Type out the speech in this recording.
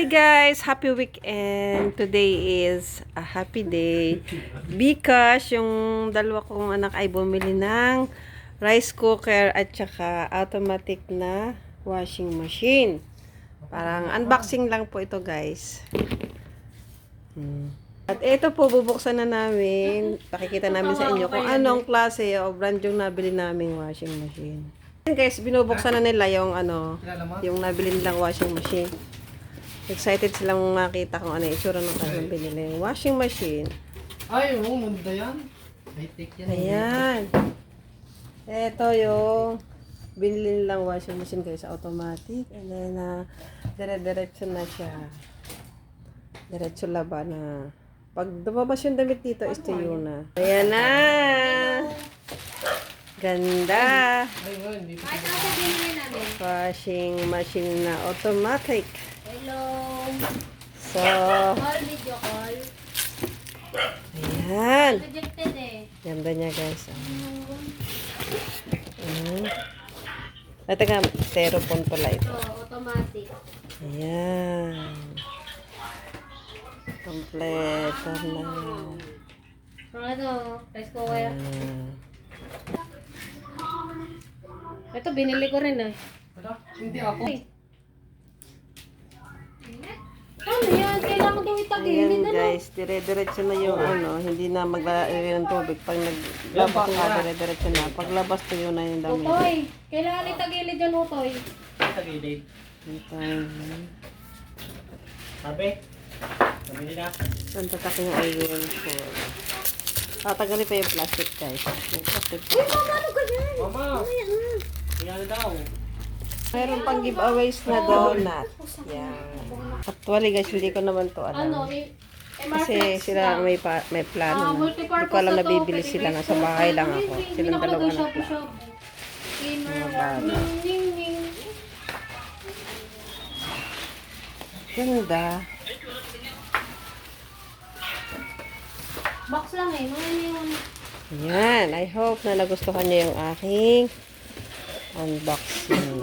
Hi guys! Happy weekend! Today is a happy day because yung dalawa kong anak ay bumili ng rice cooker at saka automatic na washing machine. Parang unboxing lang po ito guys. Hmm. At ito po, bubuksan na namin. Pakikita namin sa inyo kung anong klase o brand yung nabili naming washing machine. Guys, binubuksan na nila yung ano, yung nabili nilang washing machine. Excited silang makita kung ano yung itsura ng kanilang binili. Washing machine. Ay, oo, maganda yan. High-tech yan. Ayan. Ito yung binili nilang washing machine guys, automatic. And then, uh, dire-diretso na siya. Diretso laba na. Pag dumabas yung damit dito, ito yun na. Ayan na! Ganda! Washing machine na automatic. Hello. So, Call, video call. ayan. Rejected eh. Ganda niya guys. Ayan. At teka, styrofoam pala ito. Ito, automatic. Ayan. Kompleto na. So, ano, rice cooker. Ito, binili ko rin eh. Ano? Hindi ako. Ano yan? Kailangan daw itagilid. Ayan Ano? guys, dire-diretso na yung ano, hindi na maglalagay ng tubig. Pag naglabas nga, dire-diretso na. Paglabas to yun na yung dami. Utoy. Kailangan itagilid yan, Utoy. Tagilid. Ayan. Sabi? Sabi nila? Saan tatak yung oil ko? Tatagalin pa yung plastic guys. Yung plastic pa. Ano ganyan? Mama! Kaya na daw. Meron pang giveaways na donut. Yan. Actually guys, hindi ko naman to Ano, alam. eh, Kasi sila may pa, may Ah, plano na. Hindi ko alam na bibili sila. Nasa bahay lang ako. Silang dalawa na plano. Mga bata. ning, ning. Ganda. Box lang eh. Mga yung... Yan. I hope na nagustuhan niyo yung aking unboxing.